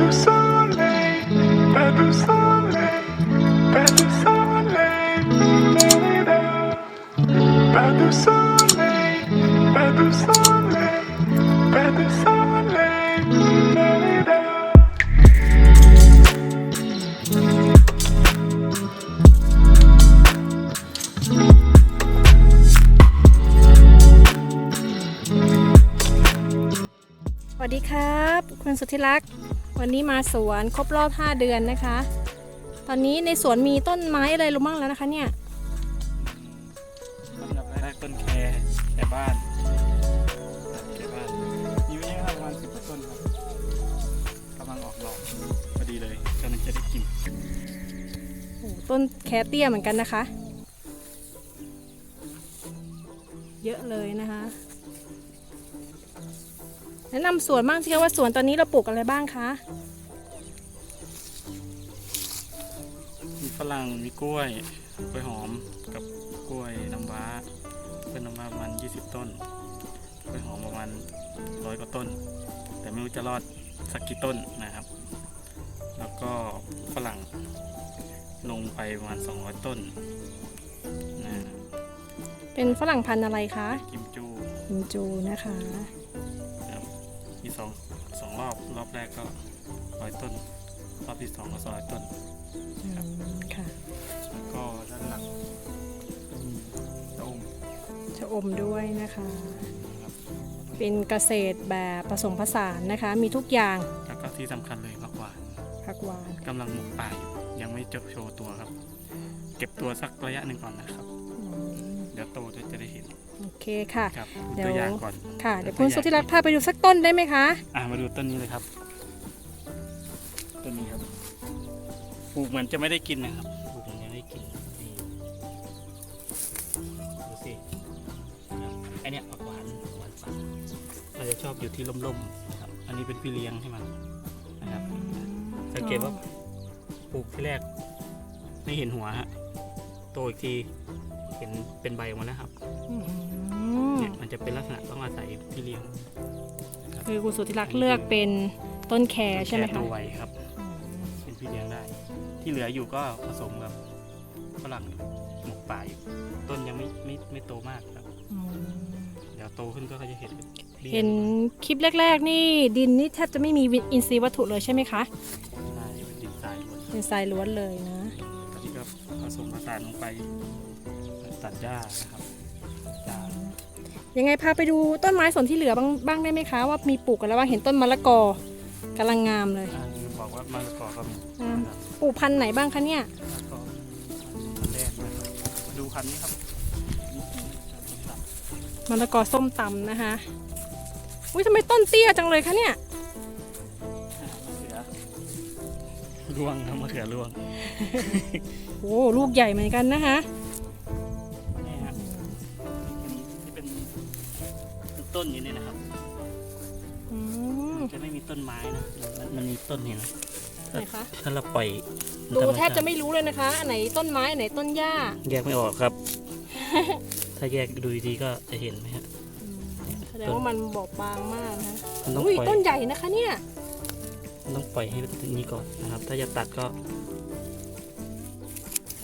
du soleil, pas du soleil, pas du soleil, da-da-da. pas du soleil, pas du soleil, pas du soleil, da-da-da. สวัสดีครับ คุณสุธิรักษ์ วันนี้มาสวนครบรอบ 5 เดือนนะคะ ตอนนี้ในสวนมีต้นไม้อะไรรู้มั่งแล้วนะคะเนี่ยลำดับแรกต้นแคร์แคร์บ้านแคร์บ้านมีไว้ให้ประมาณสิบกว่าต้นครับกำลังออกดอกพอดีเลยกำลังจะได้กินโอ้โหต้นแคเตี้ยเหมือนกันนะคะ เยอะเลยนะคะแนะนำสวนบ้างสิคะว่าสวนตอนนี้เราปลูกอะไรบ้างคะมีฝรั่งมีกล้วยกล้วยหอมกับกล้วยน้ำว้ากล้วยน้ำว้าประมาณ20 ต้นกล้วยหอมประมาณร้อยกว่าต้น แต่ไม่รู้จะรอดสักกี่ต้นนะครับ แล้วก็ฝรั่งลงไปประมาณ 200 ต้นนะเป็นฝรั่งพันธุ์อะไรคะกิมจูอินจูนะคะครับ มีสองสองรอบรอบแรกก็ร้อยต้น รอบที่สองก็สองร้อยต้น อืมค่ะ แล้วก็ด้านหลังมีตะอมชะอมด้วยนะคะ นะครับ เป็นเกษตรแบบผสมผสานนะคะ มีทุกอย่างแล้วก็ที่สำคัญเลยผักหวานผักหวาน กำลังหมกป่าอยู่ยังไม่จบโชว์ตัวครับ เก็บตัวสักระยะหนึ่งก่อนนะครับอืมเดี๋ยวโตจะจะได้เห็นโอ เคค่ะครับเดี๋ดูยวตัวอย่างก่อนค่ะเดี๋ยวคุณสุธิรักษ์พาไปดูสักต้นได้ไหมคะอะมาดูต้นนี้เลยครับต้นนี้ครับปลูกเหมือนจะไม่ได้กินนะครับปลูกเหมือนจะไม่ได้กินนี่ดูสิครับอันเนี้ยผักหวานผักหวานป่ามันจะชอบอยู่ที่ร่มๆนะครับ อันนี้เป็นพี่เลี้ยงให้มันนะครับ สังเกตว่าปลูกที่แรกไม่เห็นหัวฮะโตอีกทีเห็นเป็นใบออกมาแล้วครับอื มเนี่ยมันจะเป็นลักษณะต้องอาศัยพี่เลี้ยงคือคุณสุธิรักษ์เลือกเป็นต้นแครใช่ไหมแค่คะตัวไวครับ เป็นพี่เลี้ยงได้ ที่เหลืออยู่ก็ผสมกับฝรั่งอยู่หมกป่าอยู่ต้นยังไม่ไม่ไม่โตมากครับอืมเดี๋ยวโตขึ้นก็จะเห็นบี้ยเห็นคลิปแรก ๆ นี่ดินนี่แทบจะไม่มีอินทรีย์วัตถุเลยใช่ไหมคะใช่เป็นดินทรายล้วนเป็นทรายล้วนเลยนะตอนนี้ก็ผสมผสานลงไปตัดหญ้านะครับหญ้า ยังไงพาไปดูต้นไม้ส่วนที่เหลือบ้างบ้างได้ไหมคะ ว่ามีปลูกกันแล้วว่างเห็นต้นมะละกอกำลังงามเลยอ่าลืมบอกว่ามะละกอก็มีอ่านะครับปลูกพันธุ์ไหนบ้างคะเนี่ยแล้วก็อันแรกนะครับมาดูคันนี้ครับมะละกอส้มตำนะคะอุ้ยทำไมต้นเตี้ยจังเลยคะเนี่ย มะเขือร่วงครับมะเขือร่วงโอ้ลูกใหญ่เหมือนกันนะคะ ต้นอยู่นี่นะครับ อืมจะไม่มีต้นไม้นะ มันมันมีต้นเห็นไหมไหนคะ ถ้าเราปล่อยดูธรรมแทชาบติจะไม่รู้เลยนะคะ อันไหนต้นไม้ อันไหนต้นหญ้า แยกไม่ออกครับ ถ้าแยกดูดีๆก็จะเห็นไหมฮะแสดงว่ามันบอบบางมากนะคะมันต้องอุ้ยปล่อย ต้นใหญ่นะคะเนี่ย มันต้องปล่อยให้เป็นนี้ก่อนนะครับ ถ้าจะตัดก็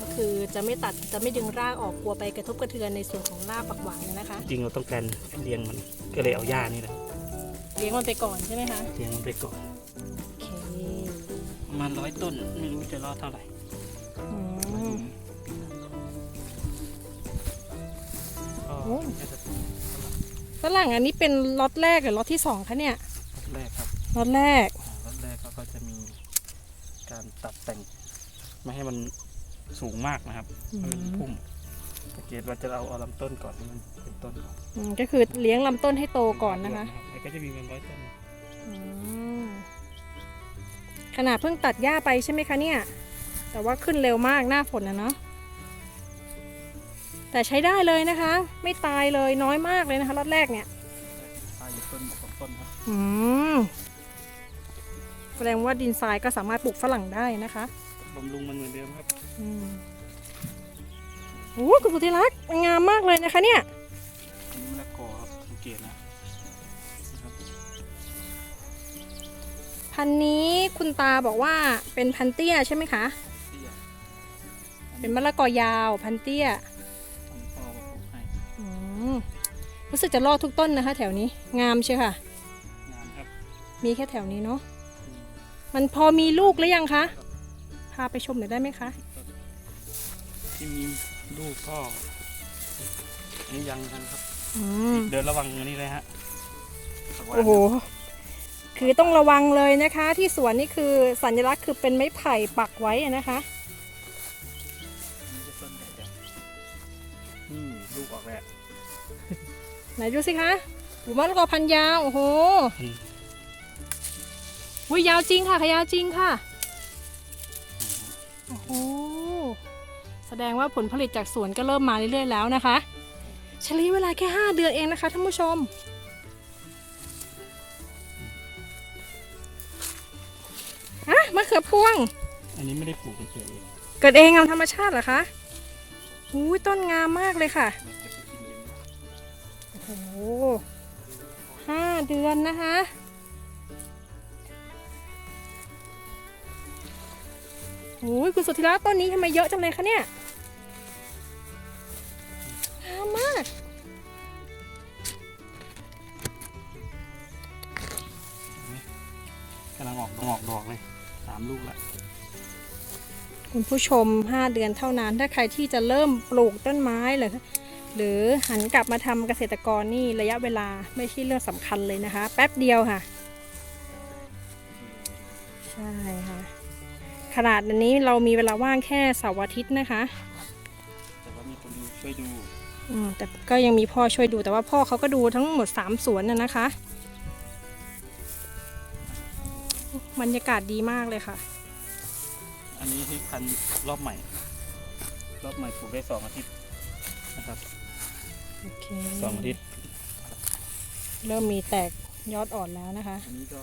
ก็คือจะไม่ตัดจะไม่ดึงรากออกกลัวไปกระทบกระเทือนในส่วนของรากปักหวานนะคะ จริงเราต้องการเลี้ยงมัน ก็เลยเอาหญ้านี่แหละเลี้ยงมันไปก่อนใช่ไหมคะ เลี้ยงมันไปก่อนโอเคประมาณร้อยต้นไม่รู้จะรอดเท่าไหร่อืมก็โอ้น่าจะฝรั่งอันนี้เป็นล็อตแรกหรือล็อตที่สองคะเนี่ยแรกครับล็อตแรกอ่ารอบแรกเขาก็จะมีการตัดแต่ง ไม่ให้มันสูงมากนะครับอืมให้มันพุ่ม สังเกตว่าจะเอาเอาลำต้นก่อนให้มันเป็นต้นก่อนอืมก็คือเลี้ยงลำต้นให้โตก่อนนะคะแล้วก็จะมีเป็นร้อยต้นอืมขนาดเพิ่งตัดหญ้าไปใช่ไหมคะเนี่ย แต่ว่าขึ้นเร็วมากหน้าฝนนะเนาะแต่ใช้ได้เลยนะคะ ไม่ตายเลยน้อยมากเลยนะคะล็อตแรกเนี่ยตายอยู่ต้นสองต้นครับอืมแสดงว่าดินทรายก็สามารถปลูกฝรั่งได้นะคะบำรุงมันเหมือนเดิมครับ อืม โอ้คุณสุธิรักษ์งามมากเลยนะคะเนี่ยอันนี้มะละกอครับสังเกตนะนะครับพพันธุ์นี้คุณตาบอกว่าเป็นพันธุ์เตี้ยใช่ไหมคะ เตี้ยเป็นมะละกอยาวพันธุ์เตี้ยอันนี้พ่อก็ปลูกให้อืมรู้สึกจะรอดทุกต้นนะคะ แถวนี้งามใช่ค่ะ งามครับมีแค่แถวนี้เนาะอืมมันพอมีลูกหรือยังคะพาไปชมหน่อยได้ไหมคะ ที่มี ลูกก็อันนี้ยังยังครับอืมเดินระวังอันนี้เลยฮะโอ้โห คือต้องระวังเลยนะคะ ที่สวนนี่คือสัญลักษณ์คือเป็นไม้ไผ่ปักไว้อะนะคะอันนี้จะต้นใหญ่จังนี่ลูกออกแล้วไหนดูสิคะหูมะละกอพันยาวโอ้โหอืมอุ้ยยาวจริงค่ะขยาวจริงค่ะ โอ้โห แสดงว่าผลผลิตจากสวนก็เริ่มมาเรื่อยๆแล้วนะคะใช้ระยะเวลาแค่ 5 เดือนเองนะคะท่านผู้ชมอะมะเขือพวง อันนี้ไม่ได้ปลูกเฉยๆเองเกิดเองเอาธรรมชาติเหรอคะอุ้ยต้นงามมากเลยค่ะเราจะไปกินเย็นโอ้โหห้าเดือนนะคะ โอ้ยคุณสุธิรัตน์ต้นนี้ทำไมเยอะจังเลยคะเนี่ย คุณผู้ชม 5 เดือนเท่านั้น ถ้าใครที่จะเริ่มปลูกต้นไม้หรือหรือหันกลับมาทำเกษตรกรนี่ระยะเวลาไม่ใช่เรื่องสำคัญเลยนะคะ แป๊บเดียวค่ะ ใช่ค่ะ ขนาดนี้เรามีเวลาว่างแค่เสาร์อาทิตย์นะคะ แต่ว่ามีคนดูช่วยดูอืมแต่ก็ยังมีพ่อช่วยดูแต่ว่าพ่อเขาก็ดูทั้งหมด 3 สวนน่ะนะคะ บรรยากาศดีมากเลยค่ะ อันนี้ที่พันธุ์รอบใหม่ รอบใหม่ปลูกได้สองอาทิตย์นะครับโอเคสองอาทิตย์เริ่มมีแตกยอดอ่อนแล้วนะคะ อันนี้ก็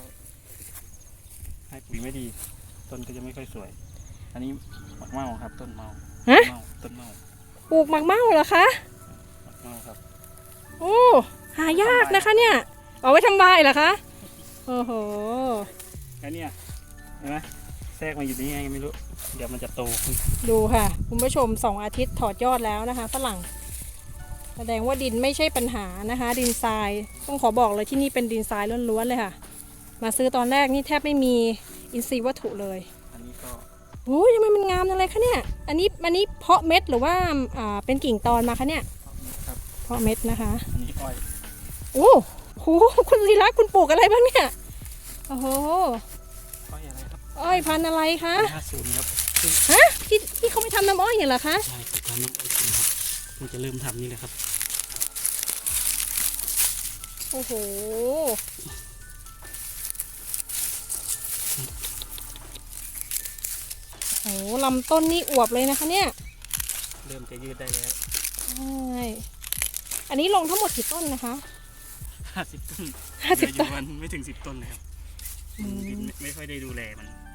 ให้ปุ๋ยไม่ดี ต้นก็จะไม่ค่อยสวย อันนี้หมักเมาครับ ต้นเมาฮะ เมาต้นเมาปลูกหมักเม่าเหรอคะหมักเมาครับ โอ้หายากนะคะเนี่ย เอาไว้ทำใบเหรอคะโอ้โหอันเนี้ยเห็นไหมแทรกมาอยู่นี่ไงไม่รู้ เดี๋ยวมันจะโตขึ้นดูค่ะ คุณผู้ชมสองอาทิตย์ถอดยอดแล้วนะคะฝรั่ง แสดงว่าดินไม่ใช่ปัญหานะคะ ดินทรายต้องขอบอกเลยที่นี่เป็นดินทรายล้วนๆเลยค่ะ มาซื้อตอนแรกนี่แทบไม่มีอินทรีย์วัตถุเลย อันนี้ก็โอ้ยทำไมมันงามจังเลยคะเนี่ย อันนี้อันนี้เพาะเม็ดหรือว่าอ่าเป็นกิ่งตอนมาคะเนี่ย ครับเพาะเม็ดนะคะ อันนี้อ้อยโอ้โหคุณศิระคุณปลูกอะไรบ้างเนี่ย โอ้โหอ้อย อะไรครับอ้อยพันธุ์อะไรคะห้าศูนย์ครับฮะที่ที่เขาไม่ทำน้ำอ้อยเหรอคะใช่ครับทำน้ำอ้อยจริงครับมันจะเริ่มทำนี่แหละครับ โอ้โหโอ้โหลำต้นนี่อวบเลยนะคะเนี่ย เริ่มจะยืดได้แล้วใช่อันนี้ลงทั้งหมดกี่ต้นนะคะห้าสิบต้นห้าสิบเหลืต้อนอยู่มันไม่ถึงสิบต้นเลยครับอืมดินไม่ไม่ค่อยได้ดูแลมันนะครับ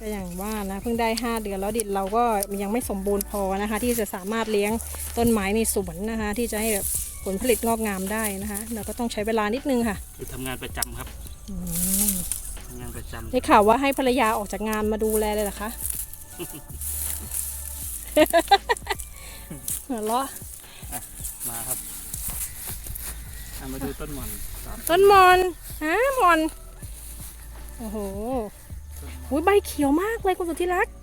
ก็อย่างว่านะเพิ่งได้ 5 เดือนแล้วดินเราก็ยังไม่สมบูรณ์พอนะคะ ที่จะสามารถเลี้ยงต้นไม้ในสวนนะคะ ที่จะให้แบบผลผลิตงอกงามได้นะคะ เราก็ต้องใช้เวลานิดนึงค่ะคือทำงานประจำครับอืมทำงานประจำได้ข่าวว่าให้ภรรยาออกจากงานมาดูแลเลยเหรอคะ หัวเราะมาครับอะมาดูต้นหม่อนสามต้นมอนฮะมอน โอ้โหต้นหม่ อนอุ๊ยใบเขียวมากเลยคุณสุธิรักษ์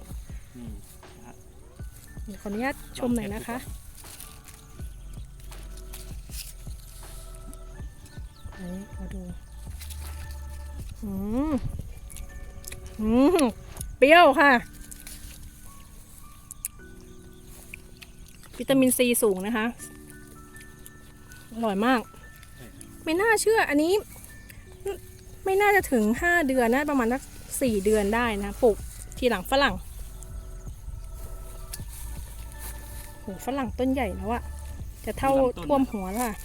นี่นะฮะเดี๋ยวขออนุญาตชมหน่อยนะคะไหนมาดู อืม อืม เปรี้ยวค่ะ วิตามินซีสูงนะคะ อร่อยมาก ไม่น่าเชื่ออันนี้ ไม่น่าจะถึงห้าเดือนนะประมาณสัก สี่เดือนได้นะปลูกทีหลังฝรั่งโหฝรั่งต้นใหญ่แล้วอะจะเท่าท่วมหัวแล้วอะ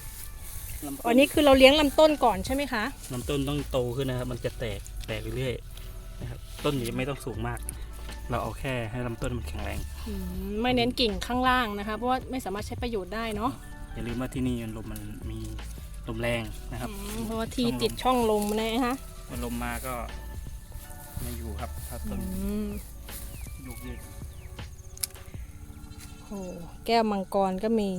ลำต้อันนี้คือเราเลี้ยงลำต้นก่อนใช่ไหมคะลำต้นต้องโตขึ้นนะครับ มันจะแตกแตกเรื่อยๆนะครับต้นนี้ไม่ต้องสูงมาก เราเอาแค่ให้ลำต้นมันแข็งแรงอืมไม่เน้นกิ่งข้างล่างนะคะเพราะว่าไม่สามารถใช้ประโยชน์ได้เนาะอย่าลืมว่าที่นี่ลมมันมีลมแรงนะครับอืมเพราะว่าที่ติดช่องลมนะฮะมันลมมาก็ ไม่อยู่ครับถ้าต้นอืมยุกยืดโอ้แก้วมังกรก็มี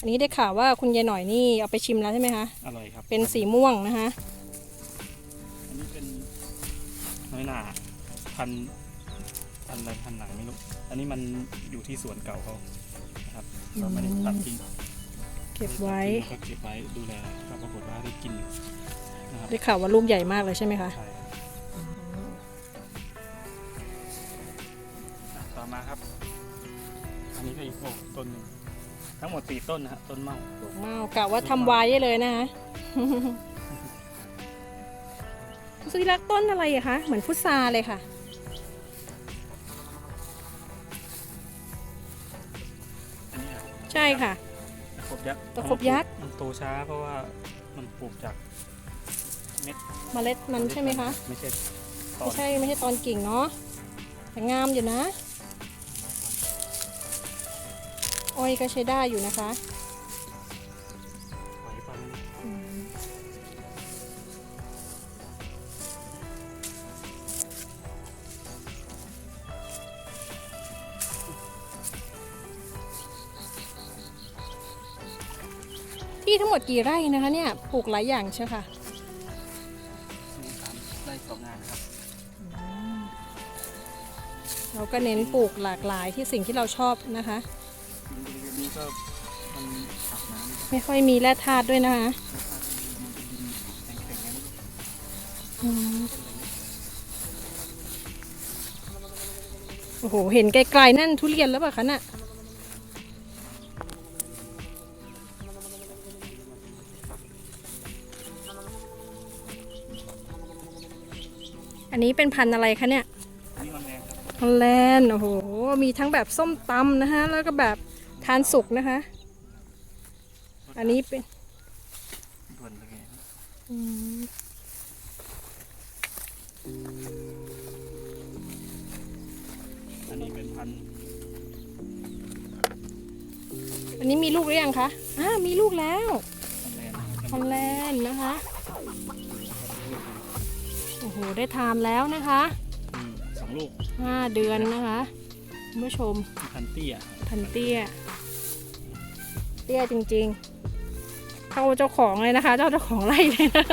อันนี้ได้ข่าวว่าคุณยายหน่อยนี่เอาไปชิมแล้วใช่ไหมคะ อร่อยครับเป็นสีม่วงนะคะ อันนี้เป็นน้อยหนาพันพันอะไรพันหนังไม่รู้ อันนี้มันอยู่ที่สวนเก่าเขานะครับเราไม่ได้ตัดทิ้งเก็บไว้ก็เก็บไว้ดูแลก็ปรากฏว่าได้กินอยู่นะครับได้ข่าวว่าลูกใหญ่มากเลยใช่ไหมคะ ใช่ โอ้ต้นหนึ่งทั้งหมดสี่ต้นนะฮะต้นเมาปลูกเมากะว่าทำไว้เลยนะคะสุธิรักษ์ต้นอะไรอะคะ เหมือนพุทราเลยค่ะ อันนี้ครับใช่ค่ะ ตะขบยักษ์ตะขบยักษ์ มันโตช้าเพราะว่ามันปลูกจากเม็ดเมล็ดมันใช่ไหมคะ ไม่ใช่ตอไม่นใช่ไม่ใช่ตอนกิ่งเนาะแต่งามอยู่นะ อ้อยก็ใช้ได้อยู่นะคะไหวปะอืมที่ทั้งหมดกี่ไร่นะคะเนี่ยปลูกหลายอย่างใช่ค่ะมีสามไร่สองงานนะครับ เราก็เน้นปลูกหลากหลายที่สิ่งที่เราชอบนะคะดินบริเวณนี้ ก็มันขับน้ำไม่ค่อยมีแร่ธาตุด้วยนะคะแล้วก็มันเป็นดินแข็งๆงั้นอืมโอ้โห เห็นไกลๆนั่นทุเรียนแล้วเปล่าคะน่ะ อันนี้เป็นพันธุ์อะไรคะเนี่ยอันนี้มันแรงครับ ฮอลแลนด์โอ้โห มีทั้งแบบส้มตำนะคะแล้วก็แบบ ทานสุกนะคะ อันนี้เป็นด่วนเลยอืมอันนี้เป็นพันธุ์อันนี้มีลูกหรือยังคะอ่ามีลูกแล้วมันแรงฮอลแลนด์นะคะ โอ้โห ได้ทานแล้วนะคะอืมสองลูก5 เดือนนะคะคุณผู้ชม มีพันธุ์เตี้ย พันเตี้ยเตี้ยจริงๆเท่าเจ้าของเลยนะคะ เจ้าเจ้าของไร่เลยนะ